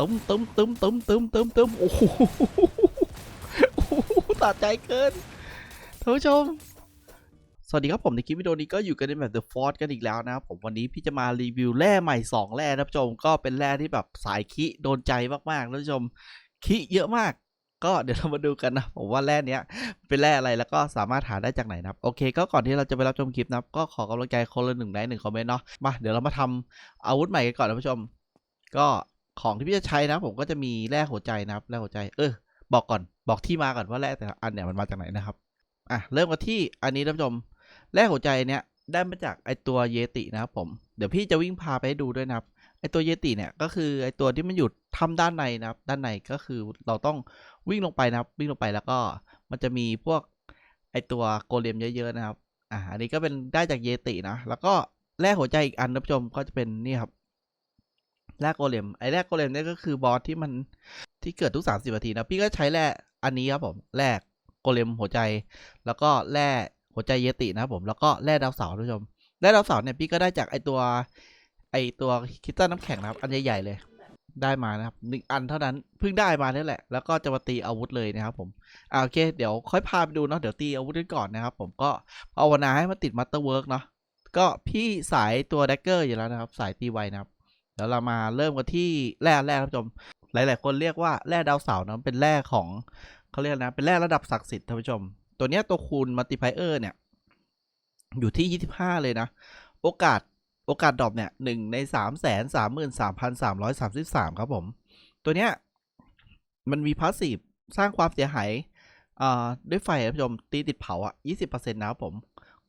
ตึมตึมตึมตึมตึมตึมตึมโอ้โหโอ้โหตาใจเกินท่านผู้ชม สวัสดีครับผมในคลิปวิดีโอนี้ก็อยู่กันในแบบ The Force กันอีกแล้วนะครับผมวันนี้พี่จะมารีวิวแร่ใหม่ 2 แร่นะท่านผู้ชม ก็เป็นแร่ที่แบบสายคิโดนใจมากๆท่านผู้ชมคิเยอะมากก็เดี๋ยวเรามาดูกันนะผมว่าแร่เนี้ยเป็นแร่อะไรแล้วก็สามารถหาได้จากไหนนะครับโอเคก็ก่อนที่เราจะไปรับชมคลิปนะครับก็ขอกำลังใจคนละหนึ่งไลค์หนึ่งคอมเมนต์เนาะมาเดี๋ยวเรามาทำอาวุธใหม่กันก่อนนะท่านผู้ชม ก็ ของที่พี่จะใช้นะ ผมก็จะมีแร่หัวใจนะครับแร่หัวใจ เออ บอกก่อนบอกที่มาก่อนว่าแร่แต่ละอันเนี่ยมันมาจากไหนนะครับอะเริ่มกันที่อันนี้ท่านผู้ชมแร่หัวใจเนี่ยได้มาจากไอตัวเยตินะครับผมเดี๋ยวพี่จะวิ่งพาไปให้ดูด้วยนะครับไอตัวเยติเนี่ยก็คือไอตัวที่มันอยู่ทำด้านในนะครับ ด้านในก็คือเราต้องวิ่งลงไปนะครับ วิ่งลงไปแล้วก็มันจะมีพวกไอตัวโกเลมเยอะๆนะครับอ่าอันนี้ก็เป็นได้จากเยตินะ แล้วก็แร่หัวใจอีกอันท่านผู้ชมก็จะเป็นนี่ครับ แร่โกเลมไอ้แร่โกเลมเนี่ยก็คือบอสที่มันที่เกิดทุก30นาทีนะพี่ก็ใช้แร่อันนี้ครับผมแร่โกเลมหัวใจ แล้วก็แร่หัวใจเยตินะครับผมแล้วก็แร่ดาวเสาร์ท่านผู้ชมแร่ดาวเสาร์เนี่ยพี่ก็ได้จากไอตัว ไอตัวคิสตัลน้ำแข็งนะครับ อันใหญ่ๆเลย ได้มานะครับหนึ่งอันเท่านั้นเพิ่งได้มานี่แหละ แล้วก็จะมาตีอาวุธเลยนะครับผมอ่าโอเค เดี๋ยวค่อยพาไปดูเนาะเดี๋ยวตีอาวุธกันก่อนนะครับ ผมก็ภาวนาให้มันติดมัตเตอร์เวิร์กเนาะก็พี่สายตัวแดกเกอร์อยู่แล้วนะครับ สายตีไวนะครับ เดี๋ยวเรามาเริ่มกันที่แร่แรกท่านผู้ชม หลาย ๆ คนเรียกว่าแร่ดาวเสาร์นะเป็นแร่ของเขาเรียกนะเป็นแร่ระดับศักดิ์สิทธิ์ท่านผู้ชม ตัวเนี้ยตัวคูณมัลติไพเออร์เนี่ย อยู่ที่ 25 เลยนะ โอกาสโอกาสดรอปเนี่ยหนึ่งในสามแสนสามหมื่นสามพันสามร้อยสามสิบสามครับผม ตัวเนี้ยมันมีพาสซีฟสร้างความเสียหายด้วยไฟท่านผู้ชมตีติดเผาอะยี่สิบเปอร์เซ็นต์นะครับผม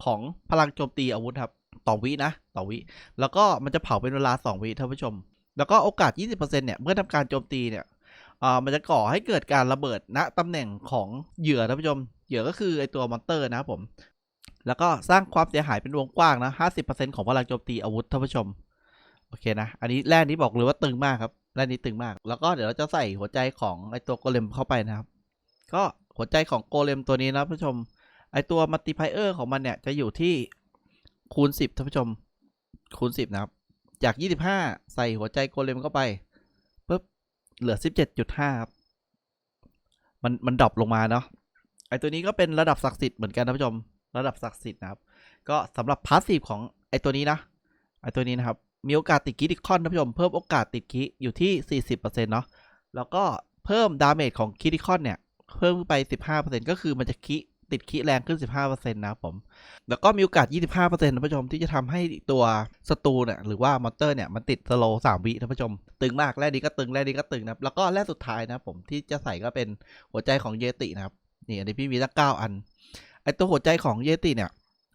ของพลังโจมตีอาวุธครับ ต่อวินะ ต่อวิ แล้วก็มันจะเผาเป็นเวลา 2 วิท่านผู้ชม แล้วก็โอกาส 20%เนี่ย เมื่อทำการโจมตีเนี่ยอ่ามันจะก่อให้เกิดการระเบิดณตำแหน่งของเหยื่อท่านผู้ชม เหยื่อก็คือไอตัวมอนเตอร์นะครับผม แล้วก็สร้างความเสียหายเป็นวงกว้างนะ 50%ของพลังโจมตีอาวุธท่านผู้ชม โอเคนะ อันนี้แร่นี้บอกเลยว่าตึงมากครับ แร่นี้ตึงมาก แล้วก็เดี๋ยวเราจะใส่หัวใจของไอตัวโกเลมเข้าไปนะครับ ก็หัวใจของโกเลมตัวนี้นะท่านผู้ชม ไอตัวมัลติไพเออร์ของมันเนี่ยจะอยู่ที่ คูณ10ท่านผู้ชม คูณ10นะครับ จาก25ใส่หัวใจโกเลมเข้าไปปุ๊บเหลือ17.5ครับมันมันดรอปลงมาเนาะไอตัวนี้ก็เป็นระดับศักดิ์สิทธิ์เหมือนกันท่านผู้ชม ระดับศักดิ์สิทธิ์นะครับ ก็สำหรับพาสซีฟของไอตัวนี้นะไอตัวนี้นะครับมีโอกาสติดคิดิคอนท่านผู้ชมเพิ่มโอกาสติดคิอยู่ที่ 40%เนาะแล้วก็เพิ่มดาเมจของคิดิคอนเนี่ย เพิ่มขึ้นไป 15%ก็คือมันจะคิ ติดคิแรงขึ้น 15%นะครับผม แล้วก็มีโอกาส 25%นะผู้ชมที่จะทำให้ตัวศัตรูเนี่ยหรือว่ามอนเตอร์เนี่ยมันติดสโลว์3วิท่านผู้ชม ตึงมากแร่นี้ก็ตึงแร่นี้ก็ตึงนะครับแล้วก็แร่สุดท้ายนะผมที่จะใส่ก็เป็นหัวใจของเยตินะครับนี่อันนี้พี่มีตั้ง9อันไอตัวหัวใจของเยติเนี่ย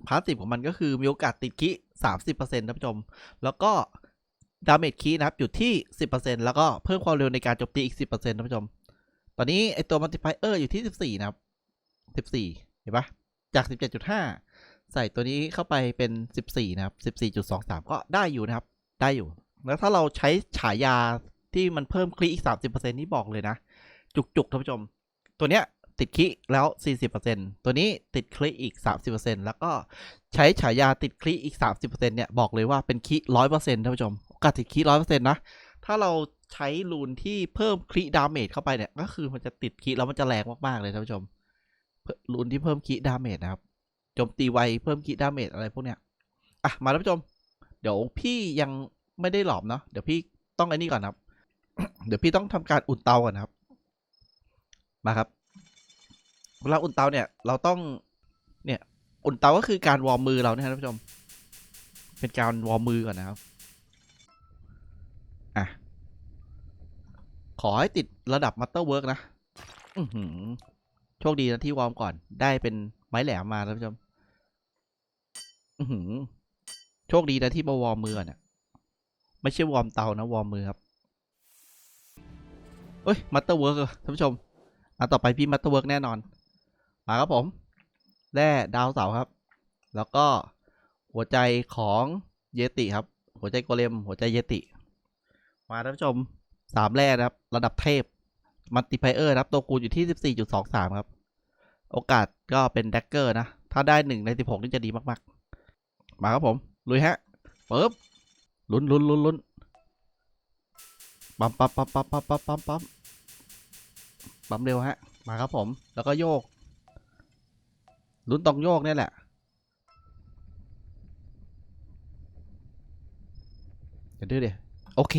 พาสซีฟของมันก็คือมีโอกาสติดคิ30%นะผู้ชม แล้วก็ดาเมจคีนะครับอยู่ที่ 10%แล้วก็เพิ่มความเร็วในการโจมตีอีก 10%นะผู้ชม ตอนนี้ไอตัวมัลติไพเออร์อยู่ที่ 14 นะครับ 14 เห็นปะจาก 17.5 ใส่ตัวนี้เข้าไปเป็น 14 นะครับ 14.23 ก็ได้อยู่นะครับ ได้อยู่ แล้วถ้าเราใช้ฉายาที่มันเพิ่มคลิกอีก 30%นี่บอกเลยนะ จุกๆท่านผู้ชม ตัวเนี้ยติดคลิแล้ว 40%ตัวนี้ติดคลิอีก 30%แล้วก็ใช้ฉายาติดคลิอีก 30%เนี่ยบอกเลยว่าเป็นคลิ100%ท่านผู้ชมโอกาสติดคลิ100%นะ ถ้าเราใช้รูนที่เพิ่มคลิดาเมจเข้าไปเนี่ย ก็คือมันจะติดคลิแล้วมันจะแรงมาก ๆ เลยท่านผู้ชม รูนที่เพิ่มคีดาเมจนะครับโจมตีไวเพิ่มคีดาเมจอะไรพวกเนี้ยอะมาท่านผู้ชม เดี๋ยวพี่ยังไม่ได้หลอมเนาะเดี๋ยวพี่ต้องไอ้นี่ก่อนครับ เดี๋ยวพี่ต้องทำการอุ่นเตาก่อนครับ มาครับเวลาอุ่นเตาเนี่ยเราต้องเนี่ยอุ่นเตาก็คือการวอร์มมือเราเนี่ยท่านผู้ชม เป็นการวอร์มมือก่อนนะครับอะขอให้ติดระดับมัตเตอร์เวิร์กนะ อือหือ โชคดีนะที่วอร์มก่อน ได้เป็นไม้แหลมมาท่านผู้ชมโชคดีนะที่มาวอร์มมือก่อนเนี่ยไม่ใช่วอร์มเตานะวอร์มมือครับเอ้ยมัตเตอร์เวิร์กท่านผู้ชมอะต่อไปพี่มัตเตอร์เวิร์กแน่นอน มาครับผมแร่ดาวเสาครับ แล้วก็หัวใจของเยติครับ หัวใจโกเลมหัวใจเยติ มาท่านผู้ชมสามแร่นะครับ ระดับเทพ มัลติไพเออร์นะครับตัวคูณอยู่ที่ 14.23 ครับ โอกาสก็เป็นแดกเกอร์นะ ถ้าได้ 1 ใน 16 นี่จะดีมาก ๆ มาครับผม ลุยฮะปึ๊บลุ้นลุ้นลุ้นลุ้นปั๊มปั๊มปั๊มปั๊มปั๊มปั๊มปั๊มปั๊มปั๊มเร็วฮะ มาครับผม แล้วก็โยก ลุ้นตรงโยกเนี่ยแหละ เดี๋ยวดูเดี๋ยวโอเค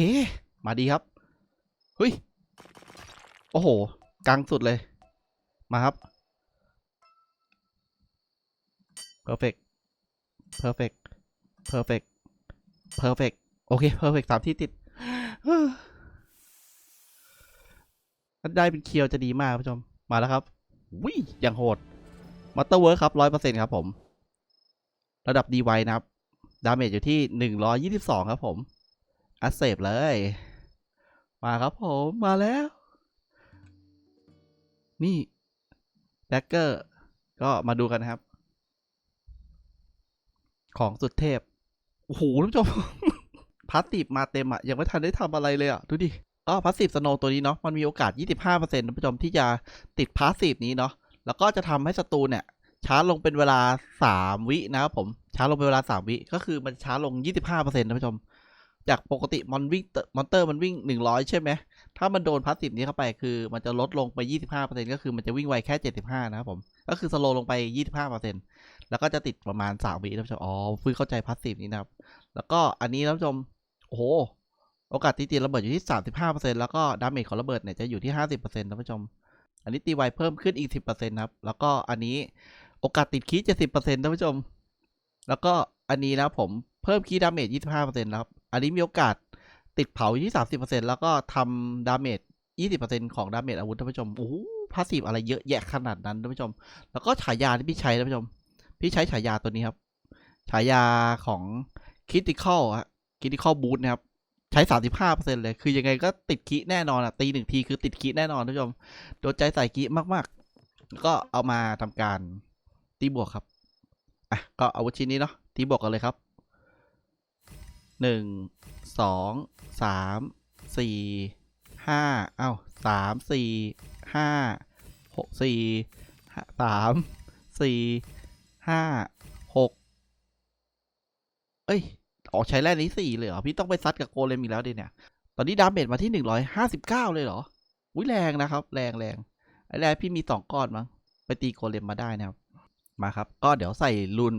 มาดีครับเฮ้ย อ้โห กลางสุดเลย มาครับ perfect perfect perfect perfect โอเค perfect สามที่ติด ได้เป็นเคียวจะดีมากผู้ชม มาแล้วครับ วิอย่างโหดมัตเตอร์เวิร์ครับร้อยเปอร์เซ็นครับผม ระดับดีไวนะครับ ดาเมจอยู่ที่หนึ่งร้อยยี่สิบสองครับผม อัดเสพเลย มาครับผม มาแล้ว นี่แดกเกอร์ก็มาดูกันนะครับ ของสุดเทพ โอ้โหท่านผู้ชมพาสซีฟมาเต็มอะยังไม่ทันได้ทำอะไรเลยอะดูดิก็พาสซีฟสโนตัวนี้เนาะมันมีโอกาส 25%ท่านผู้ชมที่จะติดพาสซีฟนี้เนาะแล้วก็จะทำให้ศัตรูเนี่ยช้าลงเป็นเวลา 3 วินะครับผม ช้าลงเป็นเวลา 3 วิ ก็คือมันช้าลง 25%ท่านผู้ชม จากปกติมอนวิ่งมอนเตอร์มันวิ่ง 100 ใช่ไหม ถ้ามันโดนพาสซีฟนี้เข้าไปคือ มันจะลดลงไป 25%ก็คือมันจะวิ่งไวแค่ 75 นะครับผม ก็คือสโลลงไป 25%แล้วก็จะติดประมาณ 3 วิท่านผู้ชมอ๋อฟื้นเข้าใจพาสซีฟนี้นะครับ แล้วก็อันนี้ท่านผู้ชม โอ้โห โอกาสตีตีระเบิดอยู่ที่ 35%แล้วก็ดาเมจของระเบิดเนี่ยจะอยู่ที่ 50%ท่านผู้ชม อันนี้ตีไวเพิ่มขึ้นอีก 10%ครับ แล้วก็อันนี้โอกาสติดคีย์70%ท่านผู้ชม แล้วก็อันนี้นะผมเพิ่มคีดาเมจ25%แล้วครับ อันนี้มีโอกาส ติดเผาอยู่ที่ 30%แล้วก็ทำดาเมจ 20%ของดาเมจอาวุธท่านผู้ชมโอ้โหพาสซีฟอะไรเยอะแยะขนาดนั้นท่านผู้ชม แล้วก็ฉายาที่พี่ใช้ท่านผู้ชม พี่ใช้ฉายาตัวนี้ครับ ฉายาของ Critical ฮะ Critical Boost นะครับ ใช้ 35%เลย คือยังไงก็ติดคีแน่นอนอะตีหนึ่งทีคือติดคีแน่นอนท่านผู้ชม โดนใจใส่คีมากๆแล้วก็เอามาทำการตีบวกครับ อะ ก็อาวุธชิ้นนี้เนาะตีบวกกันเลยครับหนึ่งสอง สามสี่ห้าเอ้าสามสี่ห้าหกสี่สามสี่ห้าหกเอ้ยอ๋อใช้แร่นี้สี่เลยเหรอ พี่ต้องไปซัดกับโกเลมอีกแล้วดิเนี่ย ตอนนี้ดาเมจมาที่หนึ่งร้อยห้าสิบเก้าเลยเหรอ อุ้ยแรงนะครับ แรงแรงไอ้แร่พี่มีสองก้อนมั้ง ไปตีโกเลมมาได้นะครับ มาครับ ก็เดี๋ยวใส่รุน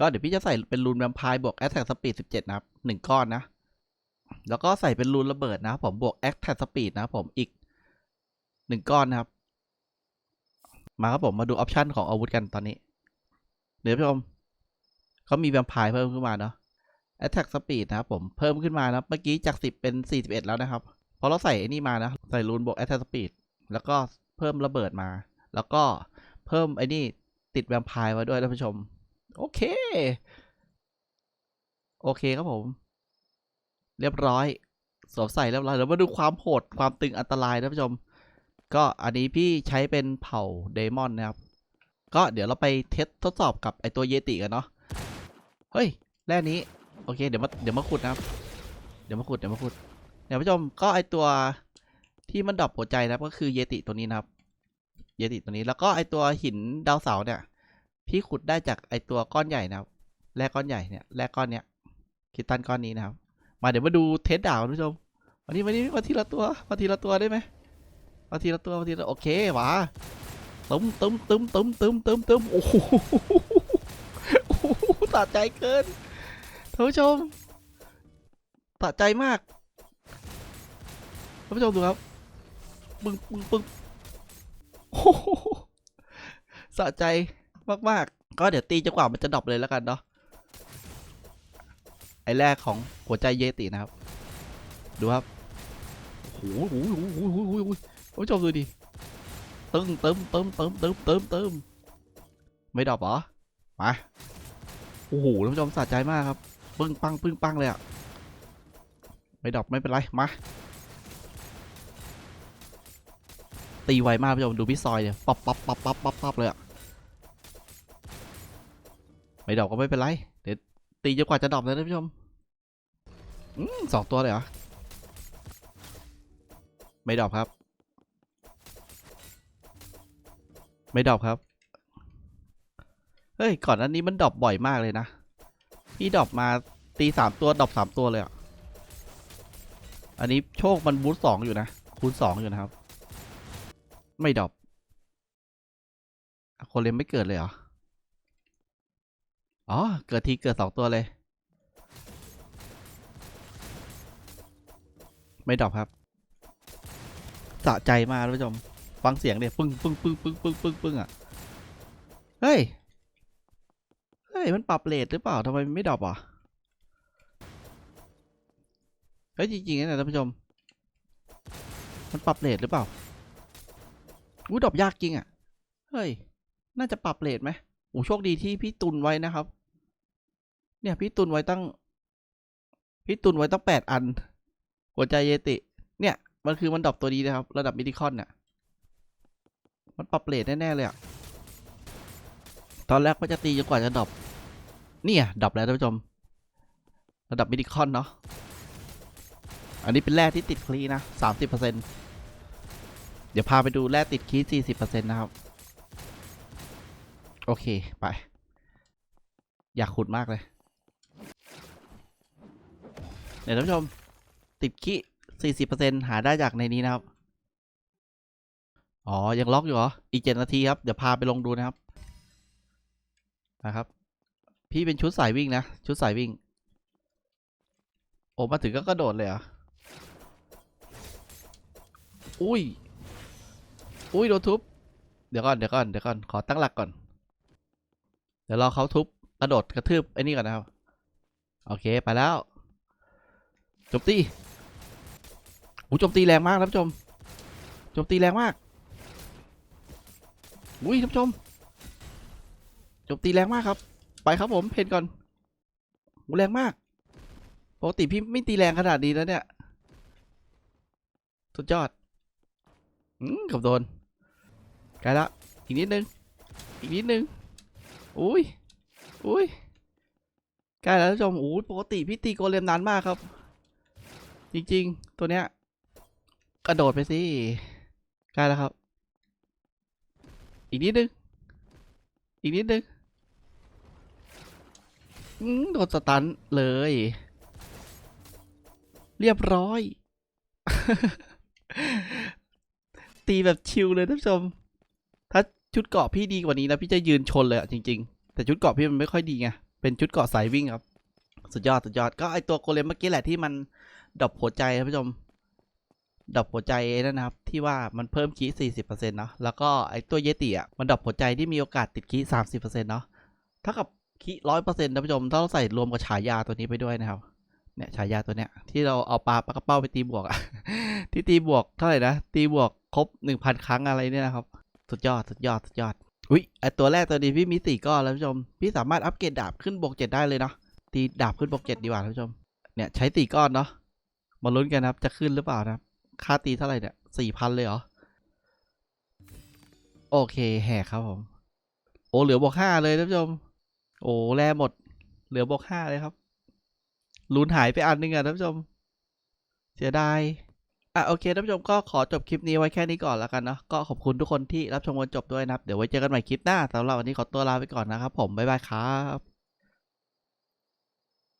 ก็เดี๋ยวพี่จะใส่เป็นรูนแวมไพร์บวกแอตแทกสปีดสิบเจ็ดนะครับหนึ่งก้อนนะ แล้วก็ใส่เป็นรูนระเบิดนะครับผมบวกแอตแทกสปีดนะครับผมอีกหนึ่งก้อนนะครับ มาครับผมมาดูออปชันของอาวุธกันตอนนี้ เดี๋ยวผู้ชมเขามีแวมไพร์เพิ่มขึ้นมาเนาะ Attack Speed นะครับผมเพิ่มขึ้นมานะเมื่อกี้จาก 10 เป็น 41 แล้วนะครับพอเราใส่ไอ้นี่มานะใส่รูนบวก Attack Speed แล้วก็เพิ่มระเบิดมา แล้วก็เพิ่มไอ้นี่ติดแวมไพร์มาด้วยท่านผู้ชม โอเค โอเคครับผม เรียบร้อย สวมใส่เรียบร้อยแล้วมาดูความโหดความตึงอันตรายท่านผู้ชม ก็อันนี้พี่ใช้เป็นเผ่าเดมอนนะครับ ก็เดี๋ยวเราไปเทสทดสอบกับไอตัวเยติกันเนาะเฮ้ยแร่นี้โอเคเดี๋ยวมาเดี๋ยวมาขุดนะครับ เดี๋ยวมาขุดเดี๋ยวมาขุดเดี๋ยวผู้ชมก็ไอตัวที่มันดรอปหัวใจนะครับก็คือเยติตัวนี้นะครับ เยติตัวนี้แล้วก็ไอตัวหินดาวเสาเนี่ย พี่ขุดได้จากไอตัวก้อนใหญ่นะครับแร่ก้อนใหญ่เนี่ยแร่ก้อนเนี้ยคิตันก้อนนี้นะครับ มาเดี๋ยวมาดูเทสดาวน์ผู้ชมวันนี้วันนี้มาทีละตัวมาทีละตัวได้ไหมมาทีละตัวมาทีละโอเคหวาตึมตึมตึมตึมตึมตึมตึมโอ้โหโอ้โหสะใจเกินท่านผู้ชมสะใจมากท่านผู้ชมดูครับปึ้งปึ้งปึ้งโอ้โหสะใจมากๆ ก็เดี๋ยวตีจนกว่ามันจะดรอปเลยแล้วกันเนาะ แรกของหัวใจเยตินะครับ ดูครับโอ้โหโอ้โหโอ้โหโอ้โหโหท่านผู้ชมดูดิตึ้งเติมเติมเติมเติมเติมเติมไม่ดรอปเหรอ มา โอ้โหท่านผู้ชมสะใจมากครับ ปึ้งปังปึ้งปังเลยอะไม่ดรอปไม่เป็นไร มา ตีไวมากท่านผู้ชมดูพี่ซอยเนี่ยปั๊บปั๊บปั๊บปั๊บปั๊บปั๊บเลยอะไม่ดรอปก็ไม่เป็นไร เดี๋ยวตีจนกว่าจะดรอปเลยท่านผู้ชม สองตัวเลยเหรอ ไม่ดรอปครับ ไม่ดรอปครับ เฮ้ย ก่อนหน้านี้มันดรอปบ่อยมากเลยนะ พี่ดรอปมาตีสามตัวดรอปสามตัวเลยอะ อันนี้โชคมันบูสสองอยู่นะ คูณสองอยู่นะครับ ไม่ดรอปอะคนเล่นไม่เกิดเลยเหรอ อ๋อ เกิดทีเกิดสองตัวเลย ไม่ดรอปครับ สะใจมากท่านผู้ชม ฟังเสียงเนี่ยปึ้งปึ้งปึ้งปึ้งปึ้งปึ้งปึ้งอะ เฮ้ย เฮ้ย มันปรับเลทหรือเปล่าทำไมไม่ดรอปอะ เฮ้ย จริงๆนะท่านผู้ชม มันปรับเลทหรือเปล่าอู้ดรอปยากจริงอะ เฮ้ย น่าจะปรับเลทไหมโอ้โชคดีที่พี่ตุนไว้นะครับ เนี่ย พี่ตุนไว้ตั้ง พี่ตุนไว้ตั้งแปดอัน หัวใจเยติ เนี่ย มันคือมันดรอปตัวดีนะครับ ระดับมิดิคอนเนี่ยมันปรับเลทแน่ ๆ เลยอะตอนแรกว่าจะตีจนกว่าจะดรอปเนี่ยดรอปแล้วท่านผู้ชม ระดับมิดิคอนเนาะอันนี้เป็นแร่ที่ติดคลีนะสามสิบเปอร์เซ็นต์เดี๋ยวพาไปดูแร่ติดคลีสี่สิบเปอร์เซ็นต์นะครับ โอเค ไป อยากขุดมากเลย เดี๋ยวท่านผู้ชม ติดคีสี่สิบเปอร์เซ็นหาได้จากในนี้นะครับ อ๋อ ยังล็อกอยู่เหรอ อีกเจ็ดนาทีครับ เดี๋ยวพาไปลงดูนะครับ นะครับ พี่เป็นชุดสายวิ่งนะ ชุดสายวิ่ง โอ้มาถึงก็กระโดดเลยเหรออุ้ย อุ้ยโดนทุบ เดี๋ยวก่อน เดี๋ยวก่อน เดี๋ยวก่อน ขอตั้งหลักก่อน เดี๋ยวรอเขาทุบ กระโดดกระทืบไอ้นี่ก่อนนะครับ โอเค ไปแล้วจมตี อู้โจมตีแรงมากท่านผู้ชมโจมตีแรงมากอุ้ยท่านผู้ชมโจมตีแรงมากครับ ไปครับผมเพนก่อนอู้แรงมากปกติพี่ไม่ตีแรงขนาดนี้แล้วเนี่ยสุดยอดอืมกับโดนใกล้ละอีกนิดนึงอีกนิดนึงอุ้ยอุ้ยใกล้แล้วท่านผู้ชมอู้ปกติพี่ตีโกเลมนานมากครับ จริง ๆ ตัวเนี้ย ระโดดไปสิใกล้แล้วครับ อีกนิดนึง อีกนิดนึงโดนสตันเลย เรียบร้อย ตีแบบชิลเลยท่านผู้ชม ถ้าชุดเกาะพี่ดีกว่านี้นะพี่จะยืนชนเลยอะจริง ๆ แต่ชุดเกาะพี่มันไม่ค่อยดีไง เป็นชุดเกาะสายวิ่งครับ สุดยอดสุดยอดก็ไอตัวโกเลมเมื่อกี้แหละที่มันดรอปหัวใจท่านผู้ชม ดรอปหัวใจนั่นนะครับ ที่ว่ามันเพิ่มคีสี่สิบเปอร์เซ็นต์เนาะแล้วก็ไอตัวเยติอะมันดรอปหัวใจที่มีโอกาสติดคีสามสิบเปอร์เซ็นต์เนาะเท่ากับคีร้อยเปอร์เซ็นต์ท่านผู้ชมถ้าเราใส่รวมกับฉายาตัวนี้ไปด้วยนะครับเนี่ยฉายาตัวเนี้ยที่เราเอาปลาปลากระเป้าไปตีบวกอะที่ตีบวกเท่าไหร่นะตีบวกครบหนึ่งพันครั้งอะไรเนี่ยนะครับ สุดยอดสุดยอดสุดยอดอุ้ยไอตัวแรกตัวนี้พี่มีสี่ก้อนแล้วท่านผู้ชม พี่สามารถอัปเกรดดาบขึ้นบวกเจ็ดได้เลยเนาะตีดาบขึ้นบวกเจ็ดดีกว่าท่านผู้ชม เนี่ยใช้สี่ก้อนเนาะมาลุ้นกันนะครับจะขึ้นหรือเปล่านะครับ ค่าตีเท่าไหร่เนี่ยสี่พันเลยเหรอ โอเคแหกครับผม โอ้เหลือบวกห้าเลยท่านผู้ชม โอ้แลหมด เหลือบวกห้าเลยครับลุ้นหายไปอันหนึงอะท่านผู้ชม เสียดายอะโอเคท่านผู้ชมก็ขอจบคลิปนี้ไว้แค่นี้ก่อนแล้วกันเนาะก็ขอบคุณทุกคนที่รับชมจนจบด้วยนะครับ เดี๋ยวไว้เจอกันใหม่คลิปหน้าสำหรับวันนี้ขอตัวลาไปก่อนนะครับผมบ๊ายบายครับ